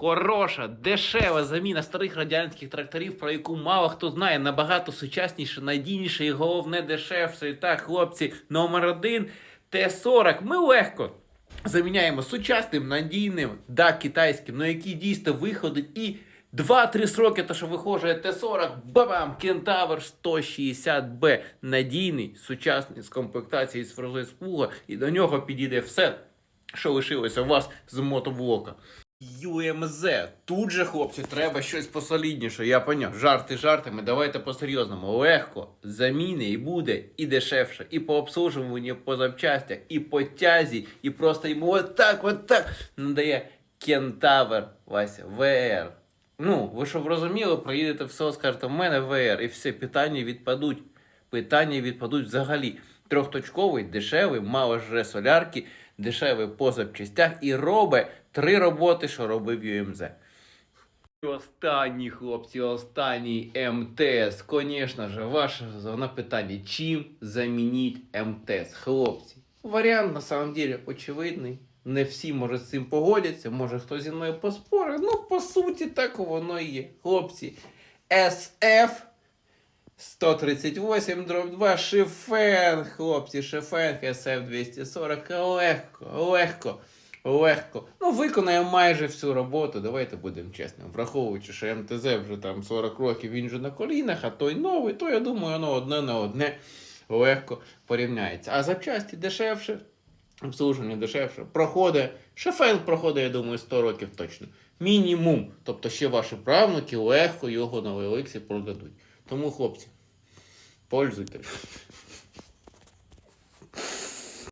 Хороша, дешева заміна старих радянських тракторів, про яку мало хто знає, набагато сучасніше, надійніше і головне дешевше. І так, хлопці, номер один Т-40. Ми легко заміняємо сучасним, надійним, да, китайським, ну який дійсно виходить і 2-3 сроки, то що виходить Т-40, бабам, Кентавр 160Б. Надійний, сучасний, з комплектацією з фрезою спуга, і до нього підійде все, що лишилося у вас з мотоблока. ЮМЗ. Тут же, хлопці, треба щось посолідніше. Я поняв. Жарти жартами, давайте по-серйозному. Легко, заміни і буде, і дешевше, і по обслужуванню, по запчастях, і по тязі, і просто йому отак, отак надає Кентавр, Вася, ВР. Ну, ви щоб розуміли, проїдете в село, скажете, в мене ВР, і все, питання відпадуть. Питання відпадуть взагалі. Трьохточковий, дешевий, мало жре солярки, дешевий по запчастях і робить три роботи, що робив ЮМЗ. І Останній, хлопці, останній МТС. Звісно ж, ваше зона питання, чим замініть МТС? Хлопці, варіант на самом деле очевидний. Не всі, може, з цим погодяться, може хтось зі мною поспорить. Ну, по суті, так воно і є. Хлопці, SF 138 дроб 2 Шифен, хлопці, Шифен СФ 240. Легко, легко, легко. Ну, виконає майже всю роботу. Давайте будемо чесними. Враховуючи, що МТЗ вже там 40 років, він же на колінах, а той новий, то я думаю, воно одне на одне легко порівняється. А запчасті дешевше, обслуження дешевше. Проходить, Шефен проходить, я думаю, 100 років точно. Мінімум. Тобто ще ваші правнуки легко його на Великсі продадуть. Тому, хлопці, пользуйтесь.